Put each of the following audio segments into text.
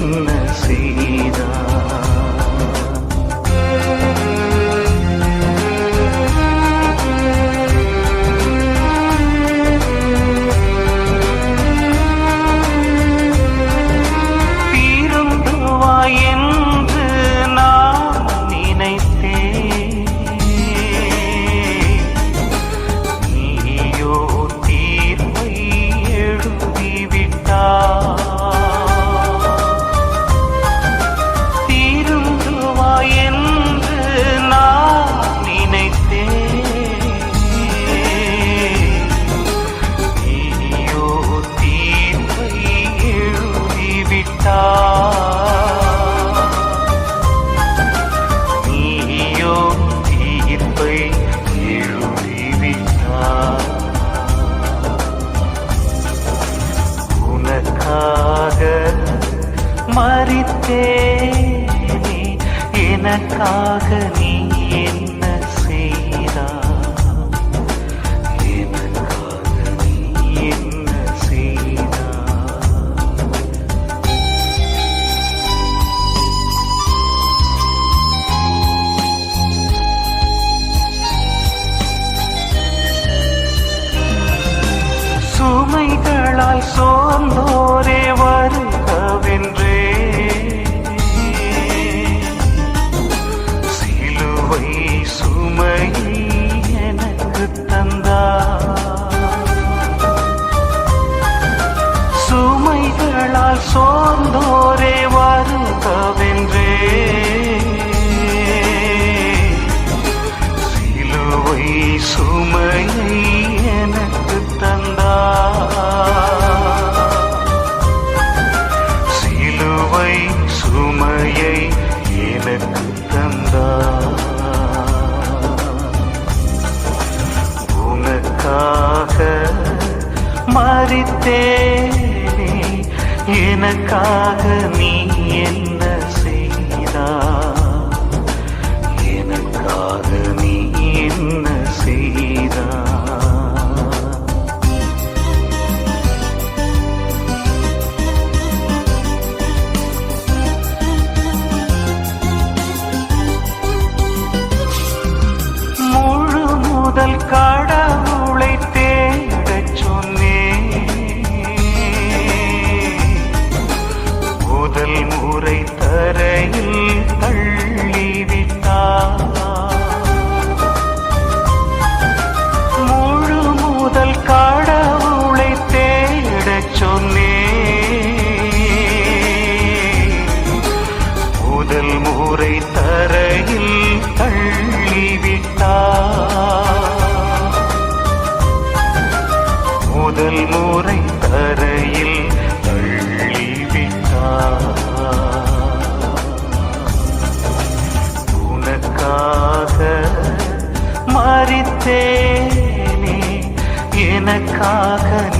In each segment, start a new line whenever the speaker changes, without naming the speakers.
என்ன செய்தார் நீயோ தீர்ப்பை எழுதிவிட்டாய். உனக்காக மறித்தேனே. எனக்காக நீ என்ன செய்தாய்? சுமைகளால் சோர்ந்தோரே வருகவென்றே. சிலுவை சுமை எனக்கு தந்தா சுமைகளால் சோர்ந்தோரே வருகவென்றே. சுமை சுமையை எனக்கு தந்தார். உனக்காக மறித்தேனே எனக்காக நீ என்ன காடா எனக்காக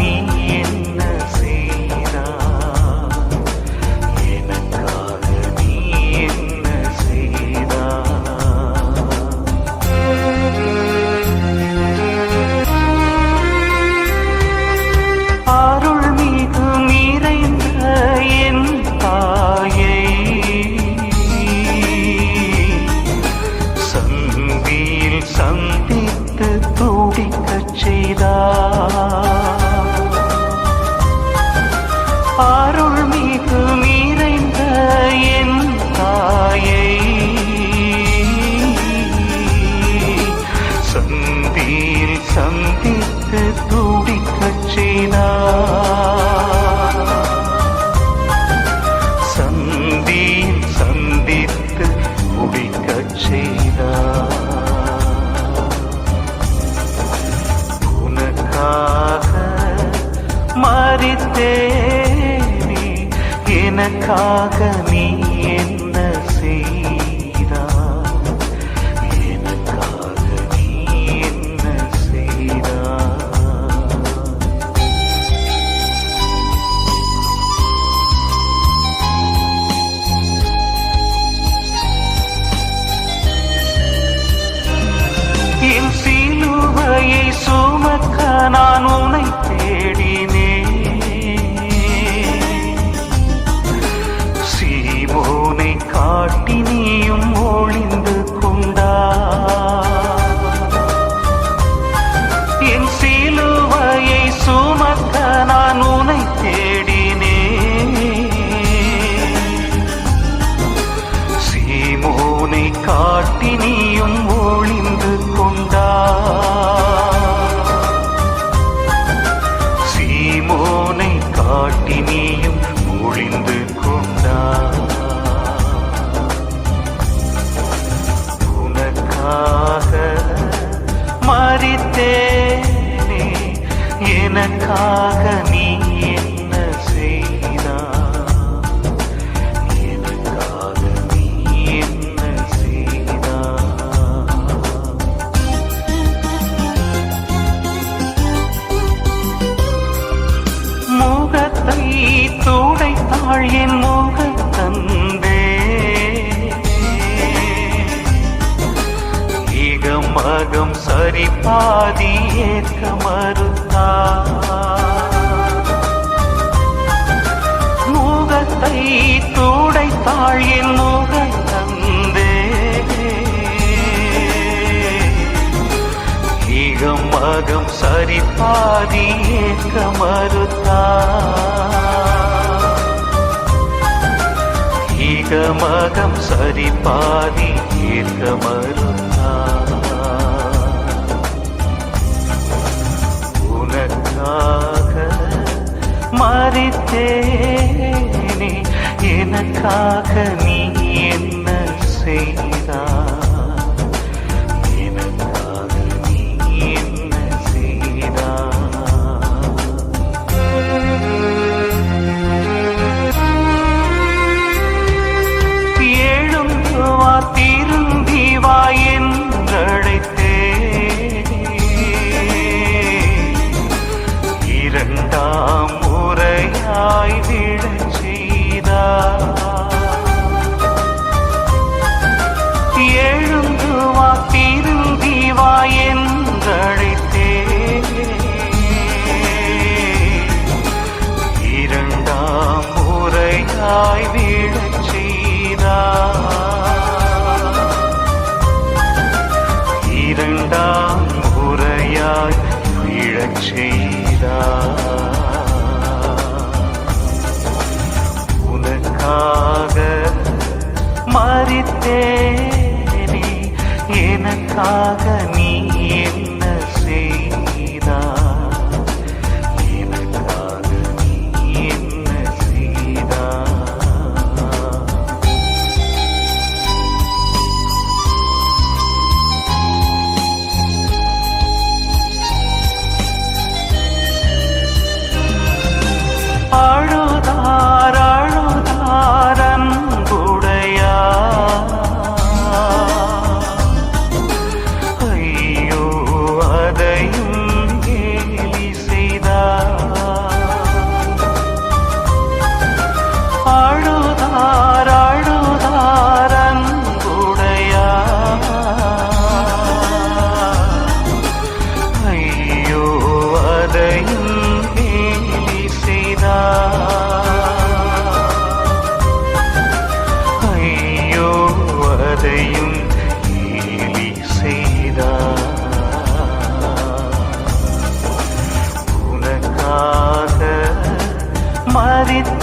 எனக்காக நீ என்ன செய்தா எனக்காக நீ என்ன செய்தா என் சிலுவையை சுமக்க நான் உனை தேடின நீயும் ஒளிந்து கொண்டா சீமோனை காட்டி நீயும் ஒளிந்து கொண்டா உனக்காக மறித்தேனே எனக்காக இகமகம் சரி பாதி ஏற்க மறுத்தா. முகத்தை தூடைத்தாள் என் முகத்தந்தே ஈகம் மகம் சரி பாதி ஏற்க மறுத்தா. ஈகமகம் சரி பாதி ஏற்க மறுத்தா. மறித்தேனே எனக்காக முறையாய் விழச் செய்தா? எழுந்து வா திரும்பி வா என்றழைத்தே இரண்டாம் முறையாய் விழச் செய்தா?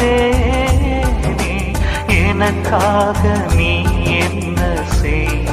மறித்தேனே எனக்காக நீ என்ன செய்?